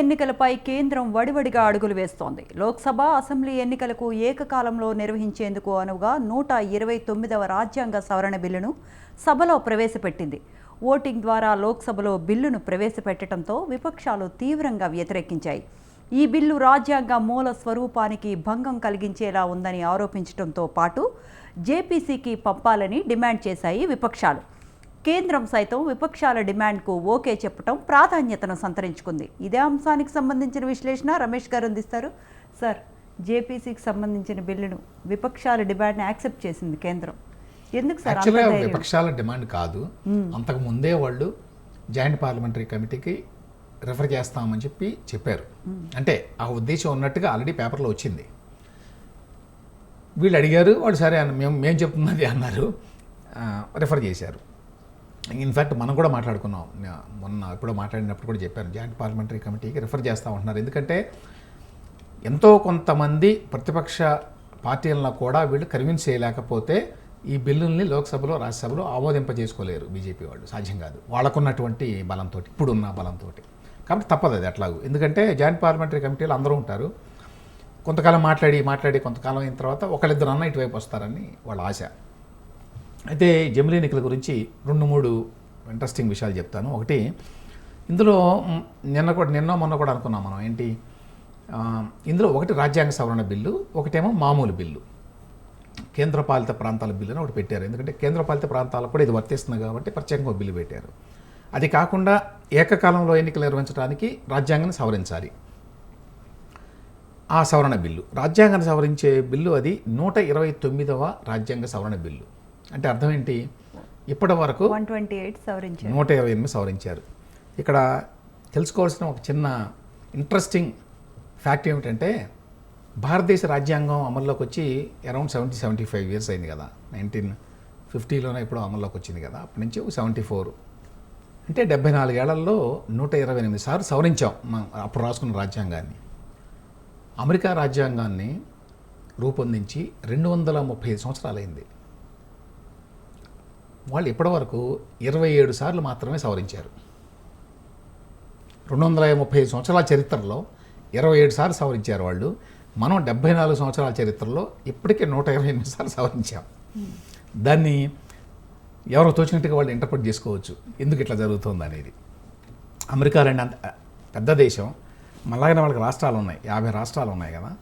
ఎన్నికలపై కేంద్రం వడివడిగా అడుగులు వేస్తోంది. లోక్సభ అసెంబ్లీ ఎన్నికలకు ఏకకాలంలో నిర్వహించేందుకు అనువుగా నూట ఇరవై తొమ్మిదవ రాజ్యాంగ సవరణ బిల్లును సభలో ప్రవేశపెట్టింది. ఓటింగ్ ద్వారా లోక్సభలో బిల్లును ప్రవేశపెట్టడంతో విపక్షాలు తీవ్రంగా వ్యతిరేకించాయి. ఈ బిల్లు రాజ్యాంగ మూల స్వరూపానికి భంగం కలిగించేలా ఉందని ఆరోపించడంతో పాటు జేపీసీకి పంపాలని డిమాండ్ చేశాయి విపక్షాలు. కేంద్రం సైతం విపక్షాల డిమాండ్కు ఓకే చెప్పడం ప్రాధాన్యతను సంతరించుకుంది. ఇదే అంశానికి సంబంధించిన విశ్లేషణ రమేష్ గారు అందిస్తారు. సార్ జేపీసీకి సంబంధించిన బిల్లును విపక్షాల డిమాండ్ని యాక్సెప్ట్ చేసింది కేంద్రం. ఎందుకు సార్? విపక్షాల డిమాండ్ కాదు. అంతకు ముందే వాళ్ళు జాయింట్ పార్లమెంటరీ కమిటీకి రిఫర్ చేస్తామని చెప్పి చెప్పారు. అంటే ఆ ఉద్దేశం ఉన్నట్టుగా ఆల్రెడీ పేపర్లో వచ్చింది. వీళ్ళు అడిగారు వాళ్ళు సరే అన్న మేము మేము చెప్తున్నది అన్నారు. రిఫర్ చేశారు. ఇన్ఫ్యాక్ట్ మనం కూడా మాట్లాడుకున్నాం. మొన్న ఎప్పుడో మాట్లాడినప్పుడు కూడా చెప్పాను. జాయింట్ పార్లమెంటరీ కమిటీకి రిఫర్ చేస్తూ ఉంటున్నారు. ఎందుకంటే ఎంతో కొంతమంది ప్రతిపక్ష పార్టీలను కూడా వీళ్ళు కన్విన్స్ చేయలేకపోతే ఈ బిల్లుల్ని లోక్సభలో రాజ్యసభలో ఆమోదింపజేసుకోలేరు బీజేపీ వాళ్ళు. సాధ్యం కాదు. వాళ్ళకున్నటువంటి బలంతో ఇప్పుడున్న బలంతో కాబట్టి తప్పదు అది అట్లాగూ. ఎందుకంటే జాయింట్ పార్లమెంటరీ కమిటీలు అందరూ ఉంటారు. కొంతకాలం మాట్లాడి మాట్లాడి కొంతకాలం అయిన తర్వాత ఒకళ్ళిద్దరు అన్న ఇటువైపు వస్తారని వాళ్ళ ఆశ. అయితే జమిలీ ఎన్నికల గురించి రెండు మూడు ఇంట్రెస్టింగ్ విషయాలు చెప్తాను. ఒకటి ఇందులో నిన్న కూడా నిన్న మొన్న కూడా అనుకున్నాం మనం ఏంటి? ఇందులో ఒకటి రాజ్యాంగ సవరణ బిల్లు ఒకటేమో మామూలు బిల్లు కేంద్రపాలిత ప్రాంతాల బిల్లు అని ఒకటి పెట్టారు. ఎందుకంటే కేంద్రపాలిత ప్రాంతాలకు కూడా ఇది వర్తిస్తుంది కాబట్టి ప్రత్యేకంగా బిల్లు పెట్టారు. అది కాకుండా ఏకకాలంలో ఎన్నికలు నిర్వహించడానికి రాజ్యాంగాన్ని సవరించాలి. ఆ సవరణ బిల్లు రాజ్యాంగాన్ని సవరించే బిల్లు అది నూట ఇరవై తొమ్మిదవ రాజ్యాంగ సవరణ బిల్లు. అంటే అర్థం ఏంటి? ఇప్పటి వరకు వన్ ట్వంటీ ఎయిట్ సవరించారు. నూట ఇరవై ఎనిమిది సవరించారు. ఇక్కడ తెలుసుకోవాల్సిన ఒక చిన్న ఇంట్రెస్టింగ్ ఫ్యాక్ట్ ఏమిటంటే భారతదేశ రాజ్యాంగం అమల్లోకి వచ్చి around seventy seventy five years అయింది కదా. నైన్టీన్ ఫిఫ్టీలోనే ఇప్పుడు అమల్లోకి వచ్చింది కదా. అప్పటి నుంచి సెవెంటీ ఫోర్ అంటే డెబ్బై నాలుగేళ్ళలో నూట ఇరవై ఎనిమిది సార్లు సవరించాం మనం అప్పుడు రాసుకున్న రాజ్యాంగాన్ని. అమెరికా రాజ్యాంగాన్ని రూపొందించి రెండు వందల ముప్పై ఐదు సంవత్సరాలైంది. వాళ్ళు ఇప్పటివరకు ఇరవై ఏడు సార్లు మాత్రమే సవరించారు. రెండు వందల ముప్పై ఐదు సంవత్సరాల చరిత్రలో ఇరవై ఏడు సార్లు సవరించారు వాళ్ళు. మనం డెబ్బై నాలుగు సంవత్సరాల చరిత్రలో ఇప్పటికే నూట ఇరవై ఎనిమిది సార్లు సవరించాం. దాన్ని ఎవరో తోచినట్టుగా వాళ్ళు ఇంటర్ప్రిట్ చేసుకోవచ్చు. ఎందుకు ఇట్లా జరుగుతుంది అనేది. అమెరికా రెండు అంత పెద్ద దేశం మళ్ళాగానే వాళ్ళకి రాష్ట్రాలు ఉన్నాయి. యాభై రాష్ట్రాలు ఉన్నాయి కదా.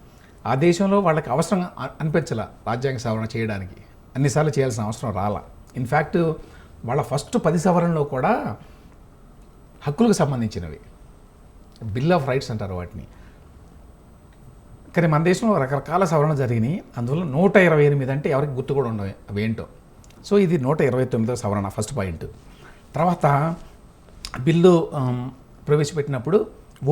ఆ దేశంలో వాళ్ళకి అవసరం అనిపించాల అనిపించలా రాజ్యాంగ సవరణ చేయడానికి. అన్నిసార్లు చేయాల్సిన అవసరం రాలా. ఇన్ఫ్యాక్ట్ వాళ్ళ ఫస్ట్ పది సవరణలో కూడా హక్కులకు సంబంధించినవి. బిల్ ఆఫ్ రైట్స్ అంటారు వాటిని. కానీ మన దేశంలో రకరకాల సవరణ జరిగినాయి. అందువల్ల నూట ఇరవై ఎనిమిది అంటే ఎవరికి గుర్తు కూడా ఉండవు అవి ఏంటో. సో ఇది నూట ఇరవై తొమ్మిదో సవరణ ఫస్ట్ పాయింట్ తర్వాత బిల్లు ప్రవేశపెట్టినప్పుడు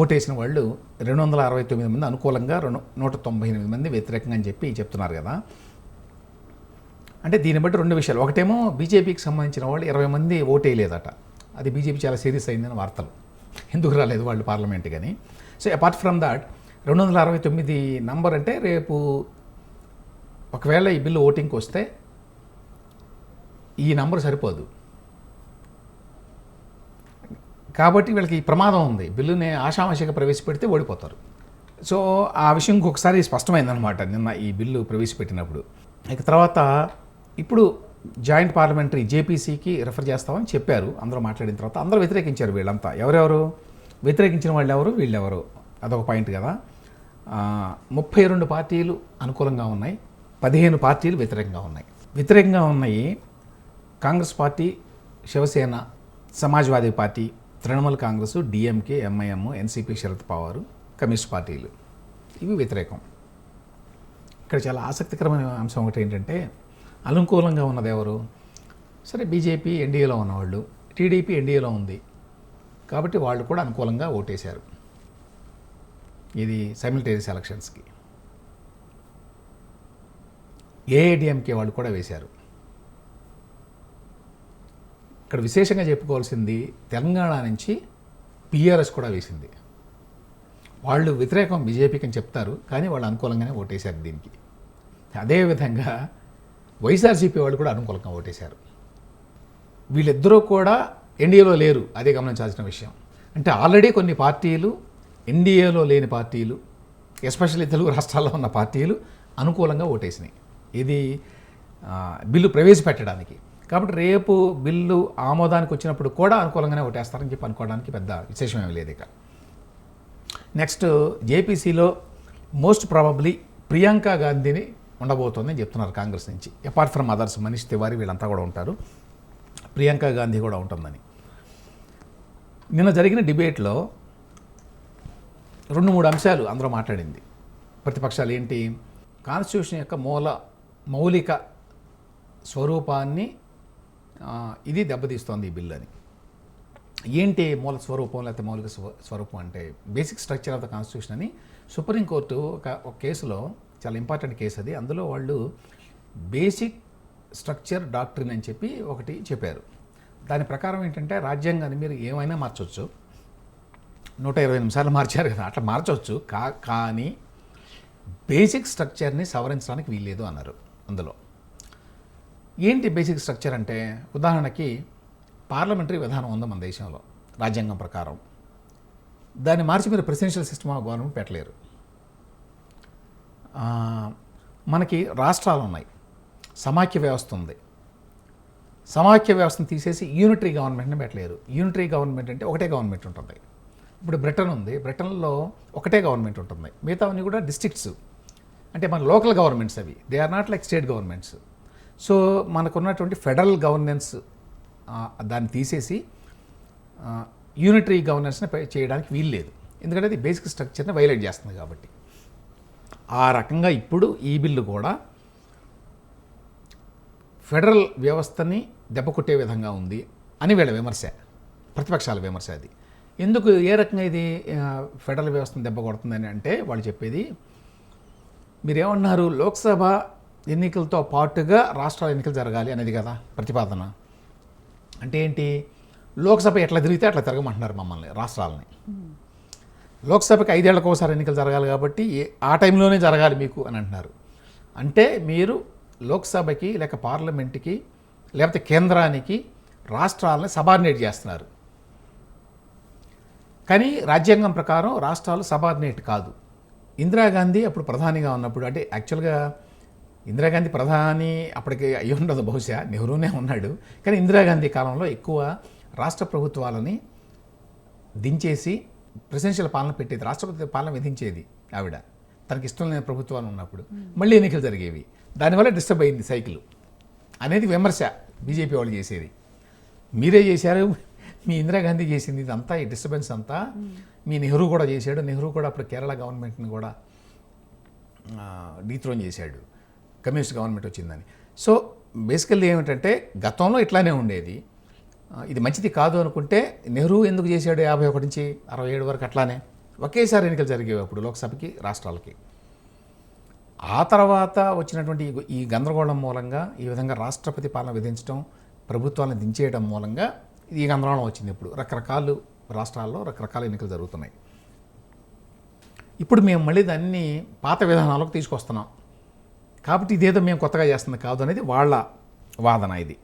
ఓటేసిన వాళ్ళు రెండు వందల అరవై తొమ్మిది మంది అనుకూలంగా రెండు నూట తొంభై ఎనిమిది మంది వ్యతిరేకంగా అని చెప్పి చెప్తున్నారు కదా. అంటే దీన్ని బట్టి రెండు విషయాలు. ఒకటేమో బీజేపీకి సంబంధించిన వాళ్ళు ఇరవై మంది ఓటేయలేదట. అది బీజేపీ చాలా సీరియస్ అయిందని వార్తలు. ఎందుకు రాలేదు వాళ్ళు పార్లమెంట్ కానీ. సో అపార్ట్ ఫ్రమ్ దాట్ రెండు వందల అరవై తొమ్మిది నంబర్ అంటే రేపు ఒకవేళ ఈ బిల్లు ఓటింగ్కి వస్తే ఈ నంబర్ సరిపోదు. కాబట్టి వీళ్ళకి ప్రమాదం ఉంది. బిల్లుని ఆషామాషిగా ప్రవేశపెడితే ఓడిపోతారు. సో ఆ విషయం ఇంకొకసారి స్పష్టమైందనమాట నిన్న ఈ బిల్లు ప్రవేశపెట్టినప్పుడు. ఇక తర్వాత ఇప్పుడు జాయింట్ పార్లమెంటరీ జేపీసీకి రిఫర్ చేస్తామని చెప్పారు. అందరూ మాట్లాడిన తర్వాత అందరూ వ్యతిరేకించారు వీళ్ళంతా. ఎవరెవరు? వ్యతిరేకించిన వాళ్ళు ఎవరు? వీళ్ళెవరు? అదొక పాయింట్ కదా. ముప్పై రెండు పార్టీలు అనుకూలంగా ఉన్నాయి. పదిహేను పార్టీలు వ్యతిరేకంగా ఉన్నాయి. వ్యతిరేకంగా ఉన్నాయి Congress party Shiv Sena Samajwadi party Trinamool Congress DMK MIM NCP Sharad Pawar communist పార్టీలు. ఇవి వ్యతిరేకం. ఇక్కడ చాలా ఆసక్తికరమైన అంశం ఒకటి ఏంటంటే అనుకూలంగా ఉన్నది ఎవరు? సరే బీజేపీ ఎన్డీఏలో ఉన్నవాళ్ళు. టీడీపీ ఎన్డీఏలో ఉంది. కాబట్టి వాళ్ళు కూడా అనుకూలంగా ఓటేశారు. ఇది సైమిల్టేనియస్ ఎలక్షన్స్కి ఏఐడిఎంకే వాళ్ళు కూడా వేశారు. ఇక్కడ విశేషంగా చెప్పుకోవాల్సింది తెలంగాణ నుంచి పిఆర్ఎస్ కూడా వేసింది. వాళ్ళు వ్యతిరేకం బీజేపీకి అని చెప్తారు కానీ వాళ్ళు అనుకూలంగానే ఓటేశారు దీనికి. అదేవిధంగా వైఎస్ఆర్సీపీ వాళ్ళు కూడా అనుకూలంగా ఓటేశారు. వీళ్ళిద్దరూ కూడా ఎన్డీఏలో లేరు అదే గమనించాల్సిన విషయం. అంటే ఆల్రెడీ కొన్ని పార్టీలు ఎన్డీఏలో లేని పార్టీలు ఎస్పెషల్లీ తెలుగు రాష్ట్రాల్లో ఉన్న పార్టీలు అనుకూలంగా ఓటేసినాయి. ఇది బిల్లు ప్రవేశపెట్టడానికి. కాబట్టి రేపు బిల్లు ఆమోదానికి వచ్చినప్పుడు కూడా అనుకూలంగానే ఓటేస్తారని చెప్పి అనుకోవడానికి పెద్ద విశేషమేమీ లేదు ఇక. నెక్స్ట్ జేపీసీలో మోస్ట్ ప్రాబబ్లీ ప్రియాంక గాంధీని ఉండబోతోందని చెప్తున్నారు కాంగ్రెస్ నుంచి. Apart from others Manish Tewari వీళ్ళంతా కూడా ఉంటారు. ప్రియాంక గాంధీ కూడా ఉంటుందని. నిన్న జరిగిన డిబేట్లో రెండు మూడు అంశాలు అందరూ మాట్లాడింది. ప్రతిపక్షాలు ఏంటి? కాన్స్టిట్యూషన్ యొక్క మూల మౌలిక స్వరూపాన్ని ఇది దెబ్బతీస్తోంది ఈ బిల్ అని ఏంటి మూల స్వరూపం లేకపోతే మౌలిక స్వ- స్వరూపం అంటే? Basic structure of the constitution అని సుప్రీంకోర్టు ఒక ఒక కేసులో చాలా ఇంపార్టెంట్ కేసు అది. అందులో వాళ్ళు బేసిక్ స్ట్రక్చర్ డాక్టరీన్ అని చెప్పి ఒకటి చెప్పారు. దాని ప్రకారం ఏంటంటే రాజ్యాంగాన్ని మీరు ఏమైనా మార్చవచ్చు నూట ఇరవై నిమిషాలు మార్చారు కదా అట్లా మార్చవచ్చు కా కానీ బేసిక్ స్ట్రక్చర్ని సవరించడానికి వీల్లేదు అన్నారు అందులో. ఏంటి బేసిక్ స్ట్రక్చర్ అంటే ఉదాహరణకి పార్లమెంటరీ విధానం ఉంది మన దేశంలో రాజ్యాంగం ప్రకారం. దాన్ని మార్చి మీరు ప్రెసిడెన్షియల్ సిస్టమ్ ఆఫ్ గవర్నమెంట్ పెట్టలేరు. మనకి రాష్ట్రాలు ఉన్నాయి. సమాఖ్య వ్యవస్థ ఉంది. సమాఖ్య వ్యవస్థను తీసేసి యూనిటరీ గవర్నమెంట్ని పెట్టలేరు. యూనిటరీ గవర్నమెంట్ అంటే ఒకటే గవర్నమెంట్ ఉంటుంది. ఇప్పుడు బ్రిటన్ ఉంది. బ్రిటన్లో ఒకటే గవర్నమెంట్ ఉంటుంది. మిగతావన్నీ కూడా డిస్ట్రిక్ట్స్. అంటే మన లోకల్ గవర్నమెంట్స్ అవి. They are not like state governments so మనకున్నటువంటి ఫెడరల్ గవర్నెన్స్ దాన్ని తీసేసి యూనిటరీ గవర్నెన్స్ని చేయడానికి వీలు లేదు ఎందుకంటే అది బేసిక్ స్ట్రక్చర్ని వైలేట్ చేస్తుంది కాబట్టి. ఆ రకంగా ఇప్పుడు ఈ బిల్లు కూడా ఫెడరల్ వ్యవస్థని దెబ్బకొట్టే విధంగా ఉంది అని వీళ్ళ విమర్శ ప్రతిపక్షాల విమర్శ అది. ఎందుకు ఏ రకంగా ఇది ఫెడరల్ వ్యవస్థను దెబ్బ కొడుతుందని అంటే వాళ్ళు చెప్పేది మీరేమన్నారు లోక్సభ ఎన్నికలతో పాటుగా రాష్ట్రాల ఎన్నికలు జరగాలి అనేది కదా ప్రతిపాదన. అంటే ఏంటి? లోక్సభ ఎట్లా తిరిగితే అట్లా తిరగమంటున్నారు మమ్మల్ని రాష్ట్రాలని. లోక్సభకి ఐదేళ్ళకు ఒకసారి ఎన్నికలు జరగాలి కాబట్టి ఆ టైంలోనే జరగాలి మీకు అని అంటున్నారు. అంటే మీరు లోక్సభకి లేక పార్లమెంట్కి లేకపోతే కేంద్రానికి రాష్ట్రాలని సబార్డినేట్ చేస్తున్నారు. కానీ రాజ్యాంగం ప్రకారం రాష్ట్రాలు సబార్డినేట్ కాదు. ఇందిరాగాంధీ అప్పుడు ప్రధానిగా ఉన్నప్పుడు అంటే యాక్చువల్గా ఇందిరాగాంధీ ప్రధాని అప్పటికి అయ్యి ఉండదు బహుశా నెహ్రూనే ఉన్నాడు. కానీ ఇందిరాగాంధీ కాలంలో ఎక్కువ రాష్ట్ర ప్రభుత్వాలని దించేసి ప్రెసిడెన్షియల్ పాలన పెట్టేది రాష్ట్రపతి పాలన విధించేది ఆవిడ. తనకి ఇష్టం లేని ప్రభుత్వాలు ఉన్నప్పుడు మళ్ళీ ఎన్నికలు జరిగేవి. దానివల్ల డిస్టర్బ్ అయింది సైకిల్. అనేది విమర్శ బీజేపీ వాళ్ళు చేసేది. మీరే చేశారు మీ ఇందిరాగాంధీ చేసింది ఇదంతా ఈ డిస్టర్బెన్స్ అంతా. మీ నెహ్రూ కూడా చేశాడు. నెహ్రూ కూడా అప్పుడు కేరళ గవర్నమెంట్ని కూడా డీత్రోన్ చేశాడు. కమ్యూనిస్ట్ గవర్నమెంట్ వచ్చిందని. సో బేసికల్లీ ఏమిటంటే గతంలో ఇట్లానే ఉండేది. ఇది మంచిది కాదు అనుకుంటే నెహ్రూ ఎందుకు చేశాడు యాభై ఒకటి నుంచి అరవై ఏడు వరకు అట్లానే? ఒకేసారి ఎన్నికలు జరిగేవి అప్పుడు లోక్సభకి రాష్ట్రాలకి. ఆ తర్వాత వచ్చినటువంటి ఈ- గందరగోళం మూలంగా ఈ విధంగా రాష్ట్రపతి పాలన విధించడం ప్రభుత్వాలను దించేయడం మూలంగా ఈ గందరగోళం వచ్చింది ఇప్పుడు. రకరకాలు రాష్ట్రాల్లో రకరకాల ఎన్నికలు జరుగుతున్నాయి. ఇప్పుడు మేము మళ్ళీ దాన్ని పాత విధానాలకు తీసుకొస్తున్నాం. కాబట్టి ఇదేదో మేము కొత్తగా చేస్తుంది కాదు అనేది వాళ్ళ వాదన ఇది.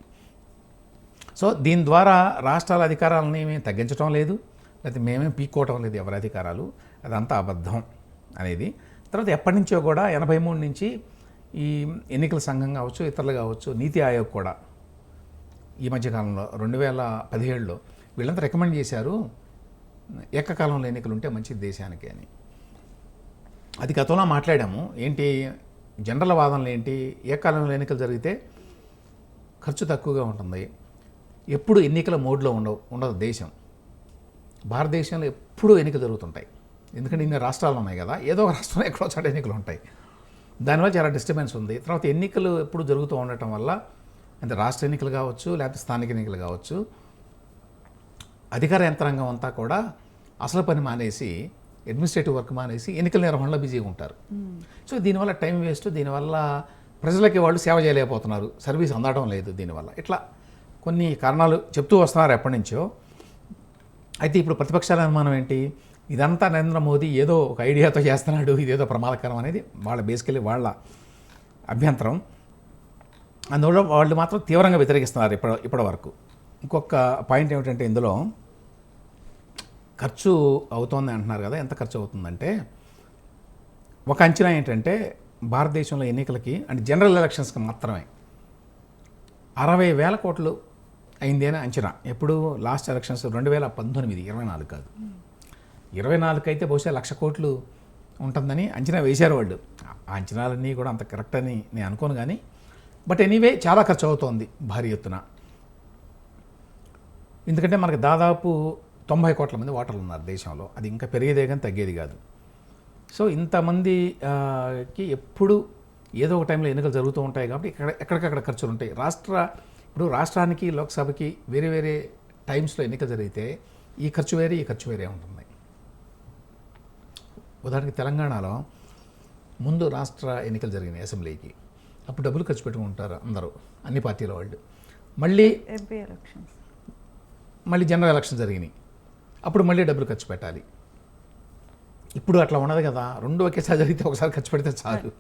సో దీని ద్వారా రాష్ట్రాల అధికారాలని మేము తగ్గించడం లేదు లేకపోతే మేమేం పీక్కోవటం లేదు ఎవరి అధికారాలు. అదంతా అబద్ధం అనేది. తర్వాత ఎప్పటి నుంచో కూడా ఎనభై మూడు నుంచి ఈ ఎన్నికల సంఘం కావచ్చు ఇతరులు కావచ్చు నీతి ఆయోగ్ కూడా ఈ మధ్యకాలంలో రెండు వేల పదిహేడులో వీళ్ళంతా రికమెండ్ చేశారు ఏకకాలంలో ఎన్నికలు ఉంటే మంచిది దేశానికి అని. అది గతంలో మాట్లాడాము ఏంటి జనరల్ వాదనలు ఏంటి ఏకకాలంలో ఎన్నికలు జరిగితే ఖర్చు తక్కువగా ఉంటుంది. ఎప్పుడు ఎన్నికల మోడ్లో ఉండవు ఉండదు దేశం. భారతదేశంలో ఎప్పుడూ ఎన్నికలు జరుగుతుంటాయి. ఎందుకంటే ఇన్ని రాష్ట్రాలు ఉన్నాయి కదా ఏదో ఒక రాష్ట్రంలో ఎక్కడో చోట ఎన్నికలు ఉంటాయి. దానివల్ల చాలా డిస్టర్బెన్స్ ఉంది. తర్వాత ఎన్నికలు ఎప్పుడు జరుగుతూ ఉండటం వల్ల అంటే రాష్ట్ర ఎన్నికలు కావచ్చు లేకపోతే స్థానిక ఎన్నికలు కావచ్చు అధికార యంత్రాంగం అంతా కూడా అసలు పని మానేసి అడ్మినిస్ట్రేటివ్ వర్క్ మానేసి ఎన్నికల నిర్వహణలో బిజీగా ఉంటారు. సో దీనివల్ల టైం వేస్ట్ దీనివల్ల ప్రజలకి వాళ్ళు సేవ చేయలేకపోతున్నారు. సర్వీస్ అందడం లేదు దీనివల్ల. ఇట్లా కొన్ని కారణాలు చెప్తూ వస్తున్నారు ఎప్పటి నుంచో. అయితే ఇప్పుడు ప్రతిపక్షాల అనుమానం ఏంటి? ఇదంతా నరేంద్ర మోదీ ఏదో ఒక ఐడియాతో చేస్తున్నాడు ఇదేదో ప్రమాదకరం అనేది వాళ్ళ బేసికలీ వాళ్ళ అభ్యంతరం. అందువల్ల వాళ్ళు మాత్రం తీవ్రంగా వ్యతిరేకిస్తున్నారు ఇప్పటి ఇప్పటి వరకు ఇంకొక పాయింట్ ఏమిటంటే ఇందులో ఖర్చు అవుతోంది అంటున్నారు కదా ఎంత ఖర్చు అవుతుందంటే ఒక అంచనా ఏంటంటే భారతదేశంలో ఎన్నికలకి అంటే జనరల్ ఎలక్షన్స్కి మాత్రమే అరవై వేల కోట్లు అయింది అని అంచనా. ఎప్పుడు లాస్ట్ ఎలక్షన్స్ రెండు వేల పంతొమ్మిది ఇరవై నాలుగు కాదు. ఇరవై నాలుగు అయితే బహుశా లక్ష కోట్లు ఉంటుందని అంచనా వేశారు వాళ్ళు. ఆ అంచనాలన్నీ కూడా అంత కరెక్ట్ అని నేను అనుకోను కానీ బట్ ఎనీవే చాలా ఖర్చు అవుతోంది భారీ ఎత్తున. ఎందుకంటే మనకి దాదాపు తొంభై కోట్ల మంది ఓటర్లు ఉన్నారు దేశంలో. అది ఇంకా పెరిగేదే కానీ తగ్గేది కాదు. సో ఇంతమందికి ఎప్పుడు ఏదో ఒక టైంలో ఎన్నికలు జరుగుతూ ఉంటాయి కాబట్టి ఇక్కడ ఎక్కడికక్కడ ఖర్చులు ఉంటాయి. రాష్ట్ర ఇప్పుడు రాష్ట్రానికి లోక్సభకి వేరే వేరే టైమ్స్లో ఎన్నికలు జరిగితే ఈ ఖర్చు వేరే ఈ ఖర్చు వేరే ఉంటుంది. ఉదాహరణకి తెలంగాణలో ముందు రాష్ట్ర ఎన్నికలు జరిగినాయి అసెంబ్లీకి. అప్పుడు డబ్బులు ఖర్చు పెట్టుకుంటారు అందరూ అన్ని పార్టీల వాళ్ళు. మళ్ళీ మళ్ళీ జనరల్ ఎలక్షన్ జరిగినాయి. అప్పుడు మళ్ళీ డబ్బులు ఖర్చు పెట్టాలి. ఇప్పుడు అట్లా ఉండదు కదా. రెండు ఒకేసారి జరిగితే ఒకసారి ఖర్చు పెడితే చాలు.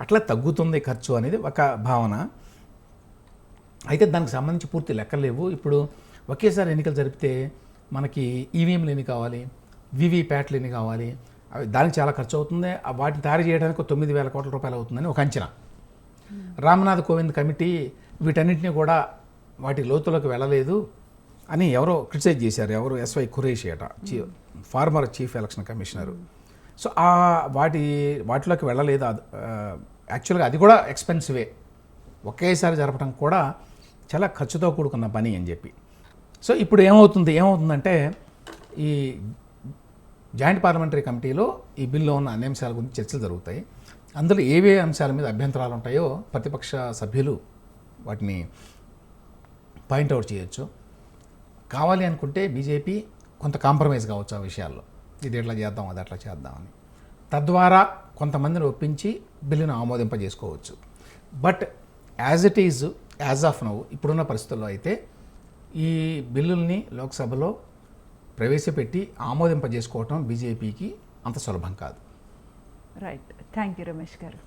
అట్లా తగ్గుతుంది ఖర్చు అనేది ఒక భావన. అయితే దానికి సంబంధించి పూర్తి లెక్కలు లేవు. ఇప్పుడు ఒకేసారి ఎన్నికలు జరిపితే మనకి ఈవీఎంలు ఎన్ని కావాలి? వివి ప్యాట్లు ఎన్ని కావాలి? అవి దానికి చాలా ఖర్చు అవుతుంది. వాటిని తయారు చేయడానికి తొమ్మిది వేల కోట్ల రూపాయలు అవుతుందని ఒక అంచనా. రామ్నాథ్ కోవింద్ కమిటీ వీటన్నిటిని కూడా వాటి లోతులోకి వెళ్ళలేదు అని ఎవరో క్రిటిసైజ్ చేశారు. ఎవరు ఎస్వై ఖురేషి అట చీ former chief election commissioner. So ఆ వాటి వాటిలోకి వెళ్ళలేదు. యాక్చువల్గా అది కూడా ఎక్స్పెన్సివే. ఒకేసారి జరపడం కూడా చాలా ఖర్చుతో కూడుకున్న పని అని చెప్పి. సో ఇప్పుడు ఏమవుతుంది? ఏమవుతుందంటే ఈ జాయింట్ పార్లమెంటరీ కమిటీలో ఈ బిల్లు ఉన్న అన్ని అంశాల గురించి చర్చలు జరుగుతాయి. అందులో ఏవే అంశాల మీద అభ్యంతరాలు ఉంటాయో ప్రతిపక్ష సభ్యులు వాటిని పాయింట్అవుట్ చేయొచ్చు. కావాలి అనుకుంటే బీజేపీ కొంత కాంప్రమైజ్ కావచ్చు ఆ విషయాల్లో. ఇది ఎట్లా చేద్దాం అది అట్లా చేద్దామని తద్వారా కొంతమందిని ఒప్పించి బిల్లును ఆమోదింపజేసుకోవచ్చు. But as it is as of now ఇప్పుడున్న పరిస్థితుల్లో అయితే ఈ బిల్లుల్ని లోక్సభలో ప్రవేశపెట్టి ఆమోదింపజేసుకోవటం బీజేపీకి అంత సులభం కాదు. రైట్ థ్యాంక్ యూ రమేష్ గారు.